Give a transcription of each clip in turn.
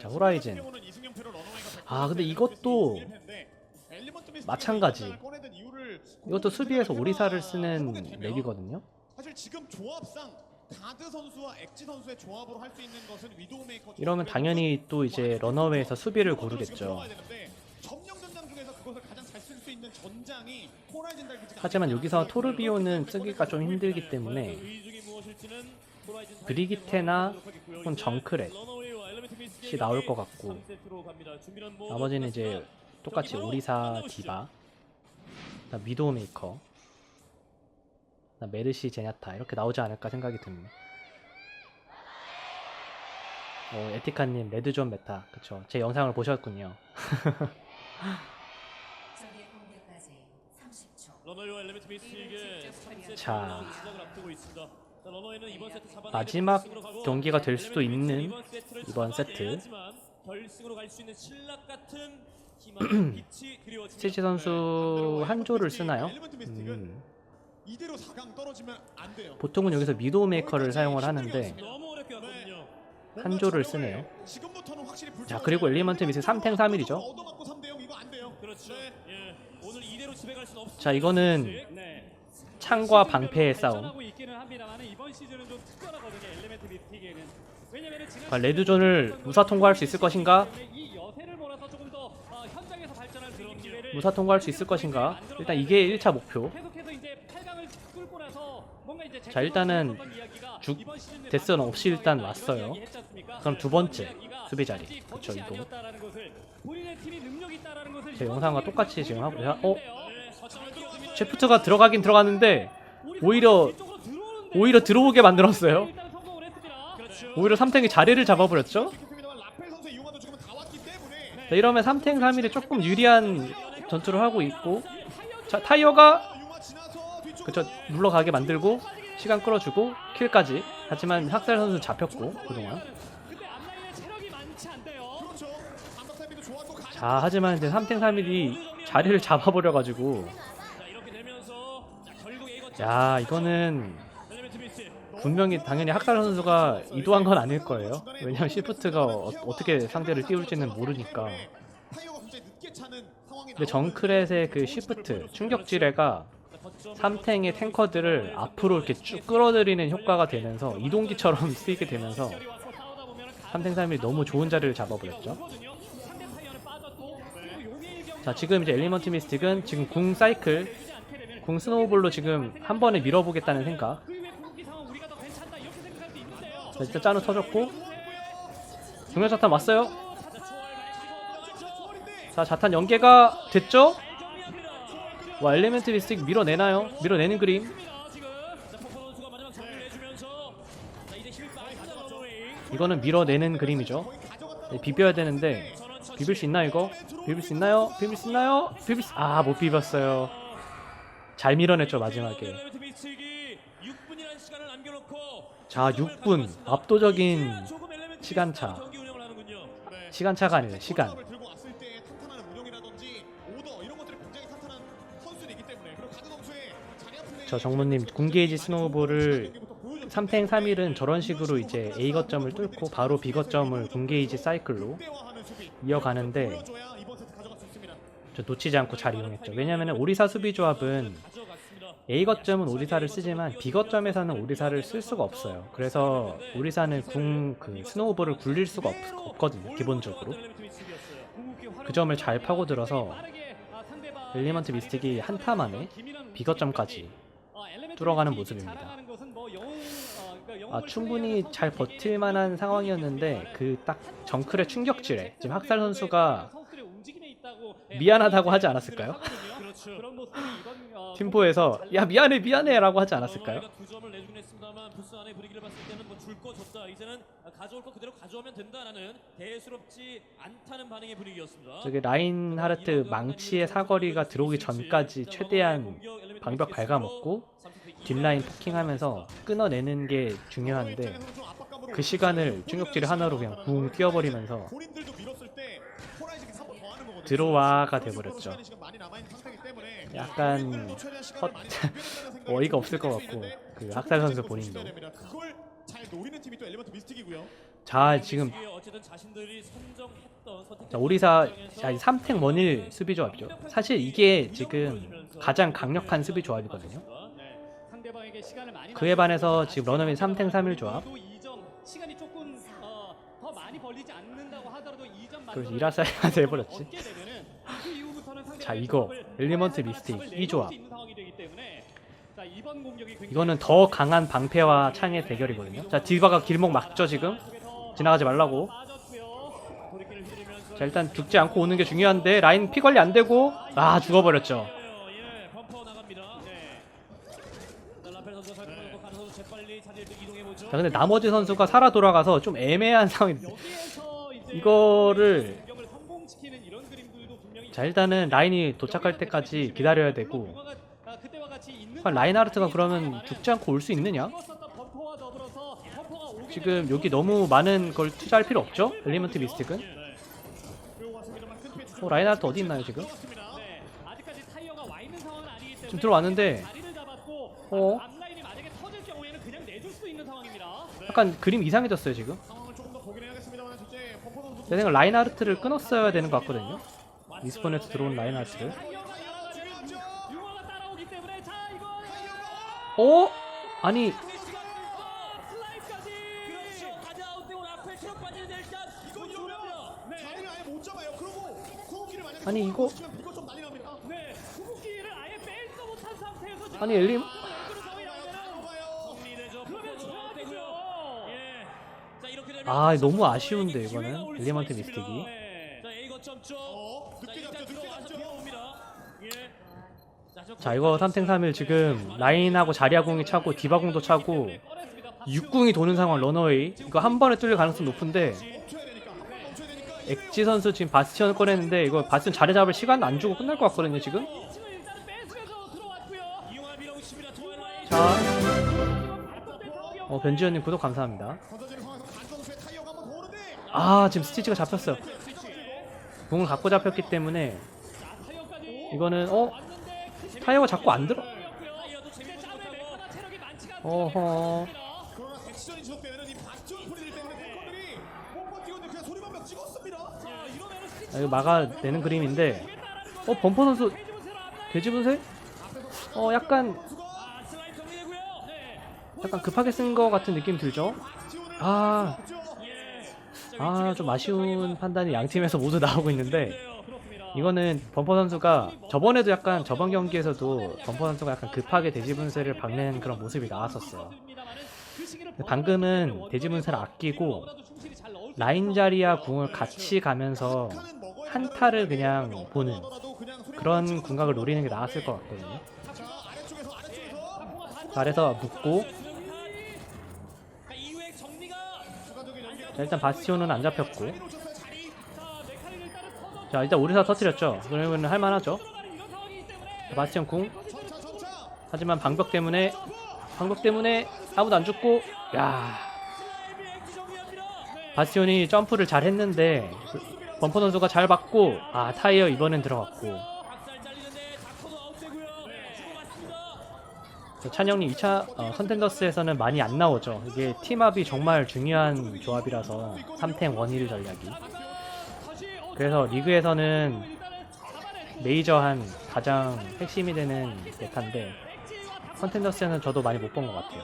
자, 호라이즌. 아, 근데 이것도 마찬가지. 이것도 수비에서 오리사를 쓰는 맵이거든요. 사실 지금 조합상 가드 선수와 엑지 선수의 조합으로 할 수 있는 것은 위도우 메이커 이러면 당연히 또 이제 러너웨이에서 수비를 고르겠죠. 하지만 여기서? 토르비오는 쓰기가 좀 힘들기 때문에 브리기테나 혹은 정크렛 이 나올 것 같고 나머지는 이제 똑같이 오리사 디바 그다음 미도우 메이커 그다음 메르시 제냐타 이렇게 나오지 않을까 생각이 듭니다. 어, 에티카님 레드존 메타 그쵸 제 영상을 보셨군요. 적의 공격까지 30초. 러너웨이와 엘리멘트 미스틱의 3세트 자. 마지막 경기가 될 수도 있는 이번 세트. 치치 선수 한 조를 쓰나요? 엘리먼트 미스틱은 음, 이대로 4강 떨어지면 안 돼요. 보통은 여기서 미도우 메이커를 사용을 하는데 왔거든요. 한조를 쓰네요. 자 그리고 엘리먼트 미스 3탱 3일이죠. 그렇죠. 예. 오늘 이대로 집에 갈 수는 없습니다. 자 이거는 네. 창과 방패의 싸움. 발전하고 있기는 합니다만 이번 시즌은 좀 특별하거든요. 엘리멘트 미스틱에는. 왜냐면은 지난 자, 레드존을 무사 통과할 수 있을 것인가? 이 여세를 몰아서 조금 더 어, 현장에서 발전할 수 있는 기회를 무사 통과할 수 있을 것인가? 일단 이게 1차 목표. 계속해서 이제 8강을 뚫고 나서 뭔가 이제 자, 일단은 죽- 데스는 없이 일단 왔어요. 그럼 두 번째 수비 자리. 그쵸, 이 거. 제 영상과 똑같이 지금 하고 야, 어? 셰프트가 들어가긴 들어갔는데 오히려 오히려 들어오게 만들었어요. 오히려 3탱이 자리를 잡아버렸죠? 때문에 자, 이러면 3탱 3일이 조금 유리한 전투를 하고 있고 자 타이어가 그쵸 물러가게 만들고 시간 끌어주고 킬까지 하지만 학살 선수 잡혔고 그동안 자 하지만 이제 3탱 3일이 자리를 잡아버려가지고. 야 이거는 분명히 당연히 학살 선수가 이도한 건 아닐 거예요. 왜냐면 시프트가 어, 어떻게 상대를 띄울지는 모르니까. 근데 정크렛의 그 시프트 충격지뢰가 3탱의 탱커들을 앞으로 이렇게 쭉 끌어들이는 효과가 되면서 이동기처럼 쓰이게 되면서 3탱 3일이 너무 좋은 자리를 잡아버렸죠 자 지금 이제 엘리먼트 미스틱은 지금 궁 사이클 궁 스노우볼로 지금 한 번에 밀어보겠다는 생각. 자, 일단 짜누 터졌고. 중력 자탄 왔어요. 자 자탄 연계가 됐죠? 와 엘리멘트 미스틱 밀어내나요? 밀어내는 그림. 이거는 밀어내는 그림이죠. 네, 비벼야 되는데 비빌 수 있나 이거? 비빌 수 있나요? 비빌 수 있나요? 비빌 수... 아못 비볐어요 잘 밀어냈죠 마지막에 엘리멘트 미스틱이 6분이라는 시간을 남겨놓고 자 6분 압도적인 시간차. 시간차가 아니라 시간 저 정모님 궁게이지 스노우볼을 3탱 3일은 저런 식으로 이제 A 거점을 뚫고 바로 B 거점을 궁게이지 사이클로 이어가는데. 저 놓치지 않고 잘 이용했죠. 왜냐면 오리사 수비 조합은. A 거점은 오리사를 쓰지만 B 거점에서는 오리사를 쓸 수가 없어요. 그래서 오리사는 궁 그 스노우볼을 굴릴 수가 없, 없거든요. 기본적으로. 그 점을 잘 파고들어서 엘리먼트 미스틱이 한타 만에 B 거점까지 뚫어가는 모습입니다. 아, 충분히 잘 버틸 만한 상황이었는데 그 딱 정클의 충격질에 지금 학살 선수가 미안하다고 하지 않았을까요? 그렇죠. 어, 팀포에서 야 미안해 미안해라고 하지 않았을까요? 뭐 분위기였습니다. 저기 라인 하르트 망치의 사거리가 들어오기 전까지 최대한 방벽 갉아먹고 뒷라인 포킹하면서 끊어내는 게 중요한데 그 시간을 충격질의 하나로 그냥 붕 뛰어버리면서 본인들도 밀었을 때 호라이즌이 3번 더 하는 거거든요. 들어와가 돼버렸죠. 약간 헛- 어이가 없을 것 같고 그 학살 선수 본인도. 자 지금 자, 오리사 아니 3탱 원일 수비 조합이죠. 사실 이게 지금 가장 강력한 수비 조합이거든요. 그에 반해서 지금 런어민 3탱 3일 조합. 그래도 이점 시간이 조금 어, 더 많이 벌리지 않는다고 하더라도 2점 그래서 이후부터는 상대방의 자, 이거 엘리먼트 미스틱 이 조합. 이거는 더 강한 방패와 창의 대결이거든요. 자 디바가 길목 막죠 지금. 지나가지 말라고. 자 일단 죽지 않고 오는 게 중요한데 라인 피 관리 안 되고 아 죽어버렸죠. 예, 범퍼 나갑니다. 네. 자, 라펠 선수 잘 끊어놓고 가는 선수 재빨리 자리를 좀 이동해 보죠. 자 근데 나머지 선수가 살아 돌아가서 좀 애매한 이제 이거를 자 일단은 라인이 도착할 때까지 기다려야 되고. 라인하르트가 그러면 죽지 않고 올 수 있느냐? 지금 여기 너무 많은 걸 투자할 필요 없죠? 엘리먼트 미스틱은? 어 라인하르트 어디 있나요 지금? 지금 들어왔는데 어? 약간 그림 이상해졌어요 지금. 내 생각 라인하르트를 끊었어야 되는 것 같거든요. 리스폰에서 들어온 라인하르트를. 어? 아니. 아니, 이거- 아니 엘리 아 너무 아쉬운데 이거는 있습니다. 미스틱이 네. 자. 어. 예. 이거 3탱 3일 지금 라인하고 자리아공이 차고 디바공도 차고 육궁이 도는 상황 런어웨이 이거 한 번에 뚫릴 가능성 높은데. 엑지 선수 지금 바스티온을 꺼냈는데 이거 바스티온 자리 잡을 시간 안 주고 끝날 것 같거든요 지금. 자 어, 변지현님 구독 감사합니다 아 지금 스티치가 스위치. 공을 갖고 잡혔기 때문에 이거는 어? 타이어가 자꾸 안 들어. 어허 아, 이거 막아내는 그림인데 어 범퍼 선수 돼지분쇄로 앞라인 돼지 분쇄? 어 약간. 약간 급하게 쓴거 같은 느낌 들죠? 아. 예. 아좀 아쉬운 판단이 양 팀에서 모두 나오고 있는데. 이거는 범퍼 선수가 저번에도 약간 저번 경기에서도 범퍼 선수가 약간 급하게 돼지 분쇄를 박는 그런 모습이 나왔었어요. 방금은 돼지 분쇄를 아끼고 라인 자리와 궁을 같이 가면서 한타를 그냥 보는 그런 궁각을 노리는 게 나았을 것 같거든요. 아래서 묶고 자, 일단 바스티온은 안 잡혔고 자 일단 오리사 터뜨렸죠. 그러면 할만하죠. 자, 바스티온 궁 하지만 방벽 때문에 방벽 때문에 아무도 안 죽고 야. 바스티온이 점프를 잘 했는데 범퍼 선수가 잘 받고 아 타이어 이번엔 들어갔고 찬영님 2차 어, 컨텐더스에서는 많이 안 나오죠. 이게 팀합이 정말 중요한 조합이라서 3탱 원힐 전략이. 그래서 리그에서는 메이저한 가장 핵심이 되는 메타인데 컨텐더스에는 저도 많이 못 본 것 같아요.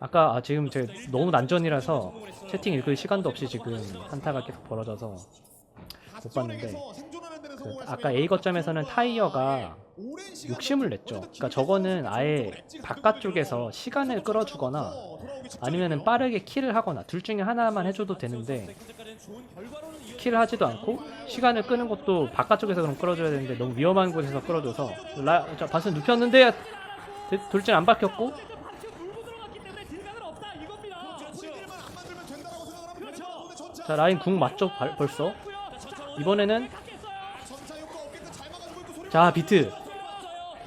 아까 아, 지금 제 너무 난전이라서 채팅 읽을 시간도 없이 지금 한타가 계속 벌어져서 못 봤는데 그 아까 A 거점에서는 타이어가 욕심을 냈죠. 그러니까 저거는 아예 바깥쪽에서 시간을 끌어주거나 아니면은 빠르게 킬을 하거나 둘 중에 하나만 해줘도 되는데 킬을 하지도 않고 시간을 끄는 것도 바깥쪽에서 그럼 끌어줘야 되는데 너무 위험한 곳에서 끌어줘서 라, 자, 바스 눕혔는데 데- 돌진 안 박혔고. 없다 이겁니다. 자 라인 궁 맞죠? 발- 벌써? 이번에는 자 비트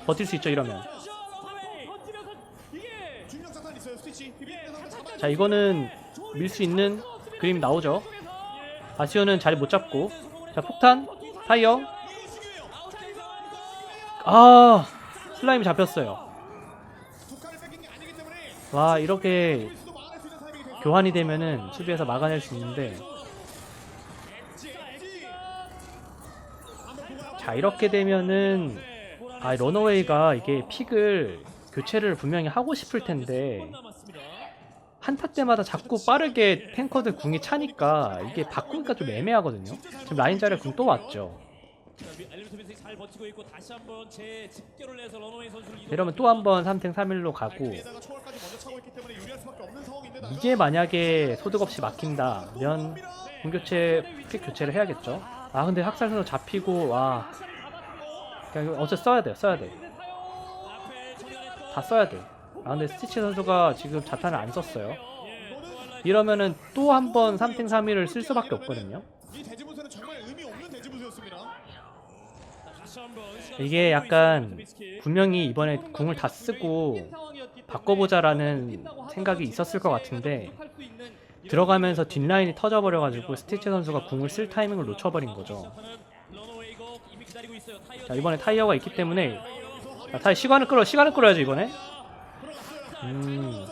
버틸 수 있죠 이러면. 자 이거는 밀 수 있는 그림 나오죠. 아시오는 자리 못 잡고. 자 폭탄 타이어. 아 슬라임이 잡혔어요. 와 이렇게 교환이 되면은 수비에서 막아낼 수 있는데. 자 이렇게 되면은 아 러너웨이가 이게 픽을 교체를 분명히 하고 싶을 텐데 한타 때마다 자꾸 빠르게 탱커들 궁이 차니까 이게 바꾸니까 좀 애매하거든요. 지금 라인 자리에 궁또 왔죠. 이러면 또 한 번 3탱 3일로 가고 이게 만약에 소득 없이 막힌다면 궁 교체 픽 교체를 해야겠죠. 아 근데 학살 선수 잡히고 와 이거 어째 써야 돼요 써야 돼. 다 써야 돼. 아 근데 스티치 선수가 지금 자탄을 안 썼어요. 이러면은 또 한 번 3탱 3일을 쓸 수밖에 없거든요. 이게 약간 분명히 이번에 궁을 다 쓰고 바꿔보자라는 생각이 있었을 것 같은데 들어가면서 뒷라인이 터져버려가지고 스티치 선수가 궁을 쓸 타이밍을 놓쳐버린 거죠. 자 이번에 타이어가 있기 때문에 자, 타이 시간을 끌어 시간을 끌어야죠 이번에. 음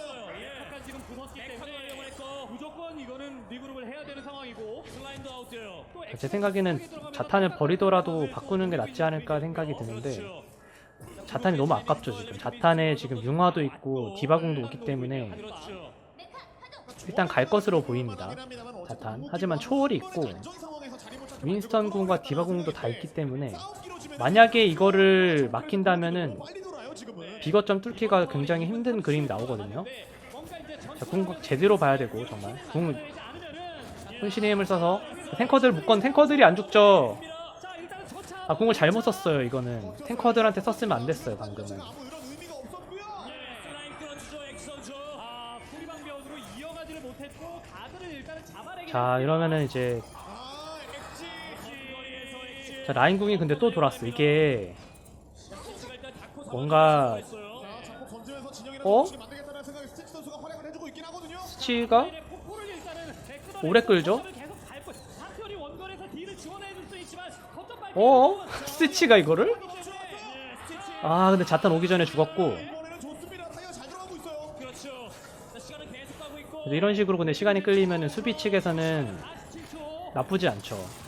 아웃돼요. 또제 생각에는 자탄을 버리더라도 바꾸는 게 낫지 않을까 생각이 드는데. 자탄이 너무 아깝죠 지금 자탄에 지금 융화도 있고 디바궁도 있기 때문에 그렇죠. 일단 갈 것으로 보입니다 자탄 하지만 초월이 있고 윈스턴 궁과 디바궁도 다 있기 때문에 만약에 이거를 막힌다면은 비거점 뚫기가 굉장히 힘든 그림이 나오거든요. 자, 궁 제대로 봐야 되고 정말. 궁 혼신의 힘을 써서. 탱커들 묶건 탱커들이 안 죽죠? 아 궁을 잘못 썼어요 이거는. 탱커들한테 썼으면 안 됐어요 방금은. 자 이러면은 이제 자 라인 궁이 근데 또 돌았어 이게 뭔가 어? 스치가 오래 끌죠? 어? 스치가 이거를? 아 근데 자탄 오기 전에 죽었고 이런 식으로 근데 시간이 끌리면은 수비 측에서는 7초 나쁘지 않죠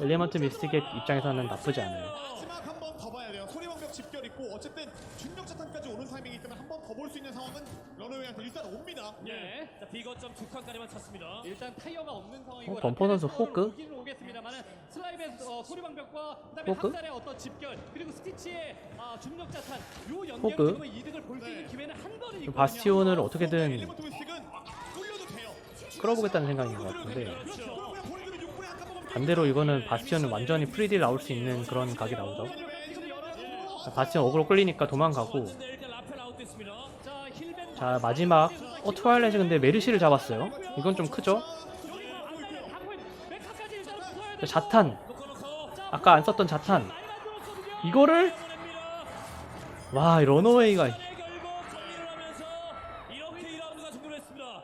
엘리먼트 미스틱의 입장에서는 나쁘지 않아요 마지막 한 번 더 봐야 돼요. 소리방벽 집결 있고 어쨌든 중력 자탄까지 오는 타이밍이기 때문에 한 번 더 볼 수 있는 상황은 러너웨이한테 일단 옵니다. 네. 자, 비거점 두 칸까지만 찼습니다. 일단 타이어가 없는 상황이고 어, 범퍼 선수 호그? 오기는 오겠습니다만은 슬라임의 어, 소리방벽과 그다음에 호그? 학살의 어떤 집결 그리고 스티치의 아, 중력 자탄 요 연계 호그? 지금은 이득을 볼 수 있는 기회는 한 번은 있거든요. 바스티온을 어떻게든 엘리먼트 미스틱은 뚫려도 돼요. 끌어보겠다는 생각인 것 같은데 그렇죠. 반대로 이거는 바스티온은 완전히 프리딜 나올 수 있는 그런 각이 나오죠 바스티온 어그로 끌리니까 도망가고. 자 마지막 어 트와일렛이 근데 메르시를 잡았어요 이건 좀 크죠 자, 자탄. 아까 안 썼던 자탄. 이거를. 와이 러너웨이가 네, 결국 정리를 하면서 이렇게 2라운드가 종료를 했습니다.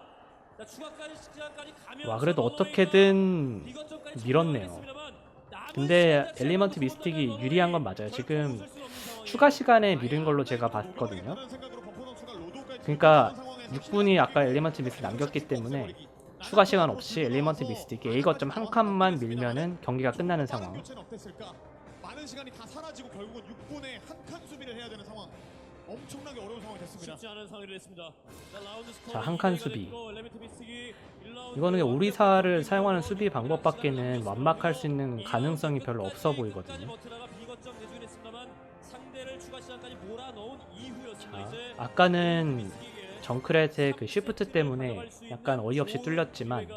자, 추가까지 시간까지 가면서 와 그래도 어떻게든 밀었네요. 근데 엘리먼트 미스틱이 유리한 건 맞아요. 지금. 추가 시간에 미룬 걸로 제가 봤거든요 그러니까 6분이 아까 엘리먼트 미스틱 남겼기 때문에 추가 시간 없이 엘리먼트 미스틱이 A 거점 한 칸만 밀면은 경기가 끝나는 상황? 많은 시간이 다 사라지고 결국은 6분에 한 칸 수비를 해야 되는 상황. 엄청나게 어려운 상황이 됐습니다. 쉽지 않은 상황이 됐습니다. 자, 한칸 이대가 수비. 이거는 오리사를 사용하는 수비 방법밖에는 완막할 수 있는 가능성이 별로 없어 보이거든요. 자, 아까는 정크렛의 그 쉬프트 때문에 약간 어이없이 뚫렸지만.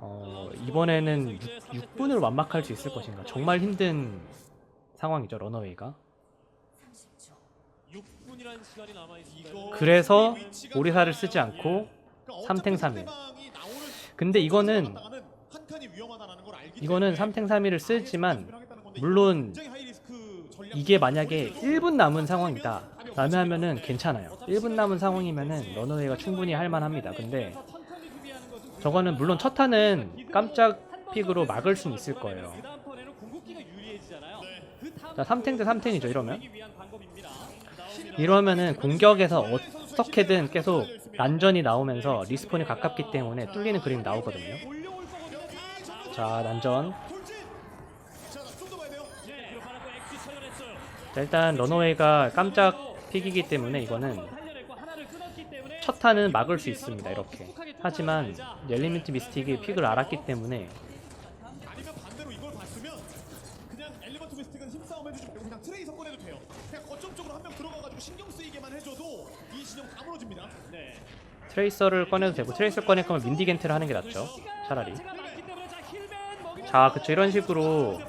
어, 이번에는 6, 분을 완막할 수 있을 것인가 정말 힘든 상황이죠 러너웨이가 30초. 6분이라는 시간이 남아 있습니다. 그래서 오리사를 쓰지 않고 삼탱 삼일. 근데 이거는 이거는 3탱 3일을 쓰지만 물론 이게 만약에 1분 남은 상황이다 라면 하면은 괜찮아요 1분 남은 상황이면은 러너웨이가 충분히 할만합니다 근데 저거는 물론 첫 탄은 깜짝 픽으로 막을 수는 있을 거예요 유리해지잖아요. 그자 3탱 대 3탱이죠 이러면. 이러면은 공격에서 어떻게든 계속 난전이 나오면서 리스폰이 가깝기 때문에 뚫리는 그림이 나오거든요. 자, 자 난전. 자, 일단 런어웨이가 깜짝 픽이기 때문에 이거는 첫 탄은 막을 수 있습니다. 이렇게. 하지만 엘리멘트 미스틱이 픽을 알았기 때문에 엘리먼트 미스틱은 힘싸움 해주지 말고 그냥 트레이서 꺼내도 돼요. 그냥 거점 쪽으로 한 명 들어가가지고 신경 쓰이게만 해줘도 이 진영 다 무너집니다. 네. 트레이서를 꺼내도 되고 트레이서 꺼낼 거면 민디겐트를 하는 게 낫죠. 차라리. 때문에 자 그쵸. 이런 식으로.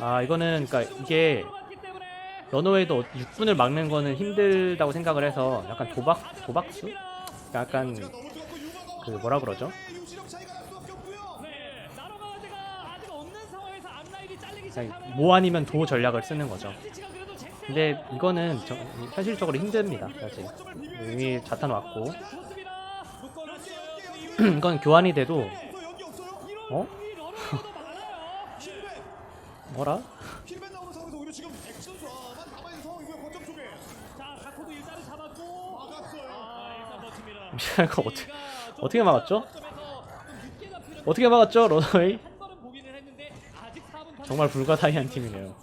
아 이거는 그러니까 이게 런어웨이도 6분을 막는 거는 힘들다고 생각을 해서 약간 도박 도박수? 약간 그 뭐라 그러죠? 뭐 아니면 도 전략을 쓰는 거죠. 근데 이거는 저- 현실적으로 힘듭니다. 사실 이미 자탄 왔고. 이건 교환이 돼도. 어? 뭐라? 어떻게 좀 어떻게 막았죠? 어떻게 막았죠 런어웨이? 정말 불가사의한 팀이네요.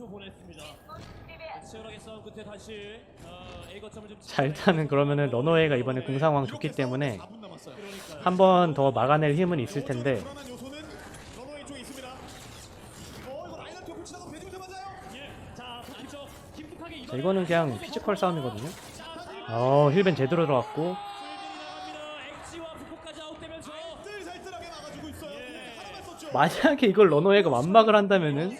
어, 자 일단은 그러면은 런어웨이가 이번에 궁상황 좋기 때문에 4분 남았어요. 한번 더 막아낼 힘은 있을 텐데. 어. 예. 자, 이거는 그냥 피지컬 싸움이거든요. 어 힐벤 제대로 들어갔고 만약에 이걸 런어웨이가 완막을 한다면은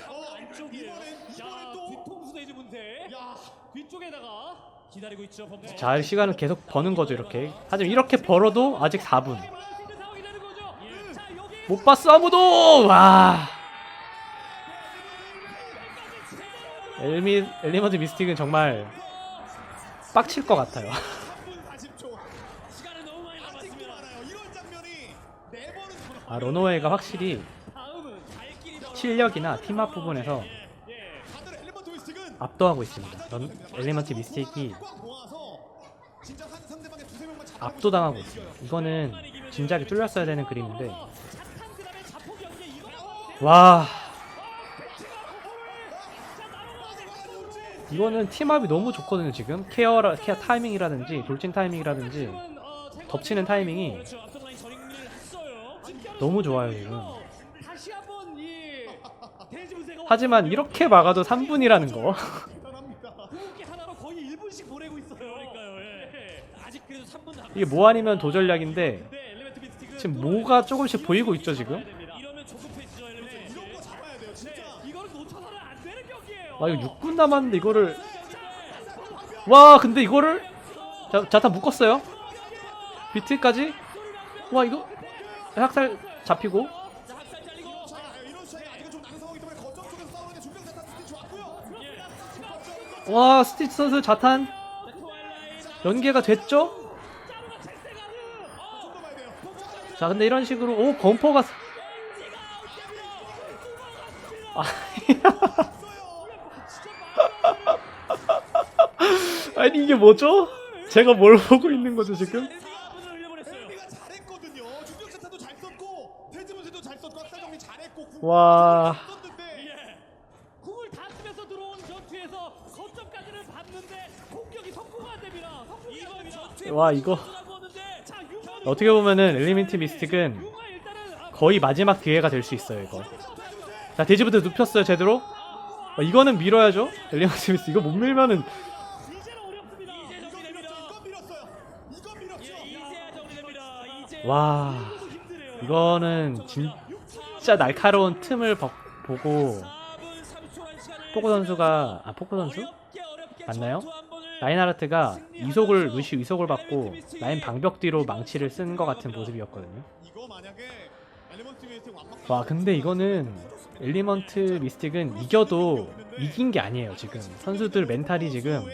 자, 시간을 계속 버는 거죠 이렇게. 하지만 이렇게 벌어도 아직 4분. 막을 수 있는 상황이 되는 거죠. 예. 자, 여기 못 봤어 아무도. 와. 엘미 엘리먼트 미스틱은 정말 빡칠 것 같아요. 아 런어웨이가 확실히 실력이나 팀합 부분에서 압도하고 있습니다. 런, 엘리먼트 미스틱이 압도당하고 있어요. 이거는 진작에 뚫렸어야 되는 그림인데 와 이거는 팀합이 너무 좋거든요 지금 케어 케어 타이밍이라든지 돌진 타이밍이라든지 덮치는 타이밍이 너무 좋아요 지금. 하지만 이렇게 막아도 3분이라는 거. 대단합니다. 구기 하나로 거의 1분씩 보내고 있어요. 그러니까요. 예. 아직 그래도 3분 남. 이게 뭐 아니면 도전략인데 네, 지금 또 뭐가 조금씩 보이고 있죠 지금. 거. 진짜. 네. 아 이거 6분 남았는데 이거를 와 근데 이거를 자 자탄 묶었어요. 비트까지 와 이거 학살 잡히고. 와 스티치 선수 자탄. 연계가 됐죠? 자 근데 이런 식으로 오 범퍼가 사- 아니 이게 뭐죠? 제가 뭘 보고 있는 거죠 지금? 4분을 흘려보냈어요. 엘비가 잘했거든요. 중병 대탄도 잘 썼고 태지문세도 잘 썼고 학살 정리 잘했고 와. 잘 썼는데 예. 궁을 다 쓰면서 들어온 전투에서 거점까지는 봤는데 공격이 성공 안 됩니다. 와, 이거. 어떻게 보면은 엘리멘트 미스틱은 거의 마지막 기회가 될 수 있어요 이거. 자 돼지부터 눕혔어요 제대로. 어, 이거는 밀어야죠. 엘리멘트 미스틱 이거 못 밀면은. 예, 와. 이거는 진 짜 날카로운 틈을 버- 보고 4분 30초란 시간을 포코 선수가 아 포코 선수 맞나요? 라인하르트가 이속을 루시 이속을 받고 라인 방벽 뒤로 망치를 쓴 것 같은 모습이었거든요. 와 근데 이거는 엘리먼트 미스틱은 이겨도 이긴 게 아니에요 지금 선수들 멘탈이 지금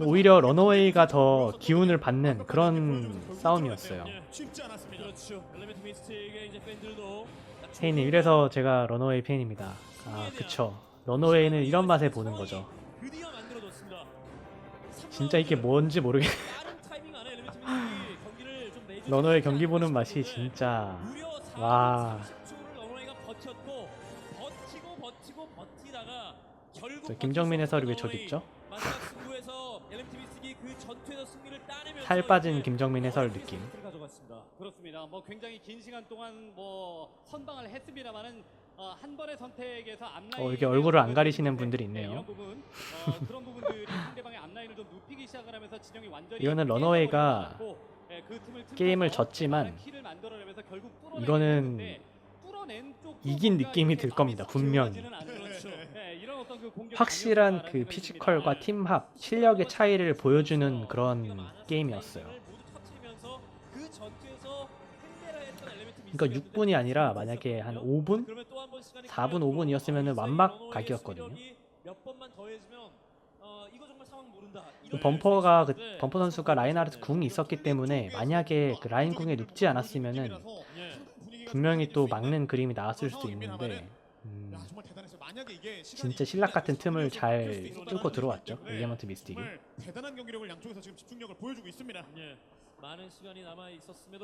오히려 런어웨이가 더 기운을 받는 그런 싸움이었어요. 않았습니다. 그렇죠. 엘리멘트 미스틱의 이제 팬들도 혜인님 이래서 제가 런어웨이 팬입니다. 아 그쵸. 런어웨이는 이런 맛에 보는 거죠. 드디어. 진짜 이게 뭔지 모르겠. 빠른 타이밍 안에 엘리멘트 미스틱이 경기를 좀 내주지 러너의 않지 경기 보는 맛이 진짜 무려 와. 30초를 러너웨이가 버텼고 버티고 버티고 버티다가 결국 저 김정민 해설이 왜 저기 있죠? 마지막 승부에서 엘리멘트 미스틱이 그 전투에서 승리를 따내면서 살 빠진 김정민 해설 어, 느낌. 뭐 굉장히 긴 시간 동안 뭐 선방을 했습니다만은 어, 한 번의 선택에서 앞라인 어, 이렇게 얼굴을 안 가리시는 분들이 있네요. 이런 부분 어, 그런 부분들이 상대방의 앞라인을 좀 눕히기 시작을 하면서 진영이 완전히 이거는 러너웨이가 예, 그 틈을 게임을 졌지만 많은 키를 만들어내면서 결국 이거는 뚫어낸 쪽도 이긴 느낌이 이렇게 들 겁니다, 마음이 분명히. 그렇죠. 예, 이런 어떤 그 공격 확실한 그 생각이 피지컬과. 팀합, 실력의 차이를 보여주는 그런 게임이었어요. 그러니까 6분이 아니라 만약에 한 5분? 4분, 5분이었으면은 완막 각이었거든요. 어. 그 범퍼가 수그 범퍼 선수가 라인하르트 궁이 있었기 때문에 만약에 그 라인 궁에 눕지 않았으면은 예. 분명히 또 막는 그림이 나왔을 수도 있는데 음, 진짜 신락 같은 틈을 잘 뚫고 들어왔죠 네. 엘리먼트 미스틱이 대단한 경기력을 양쪽에서 지금 집중력을 보여주고 있습니다. 예. 많은 시간이 남아 있었음에도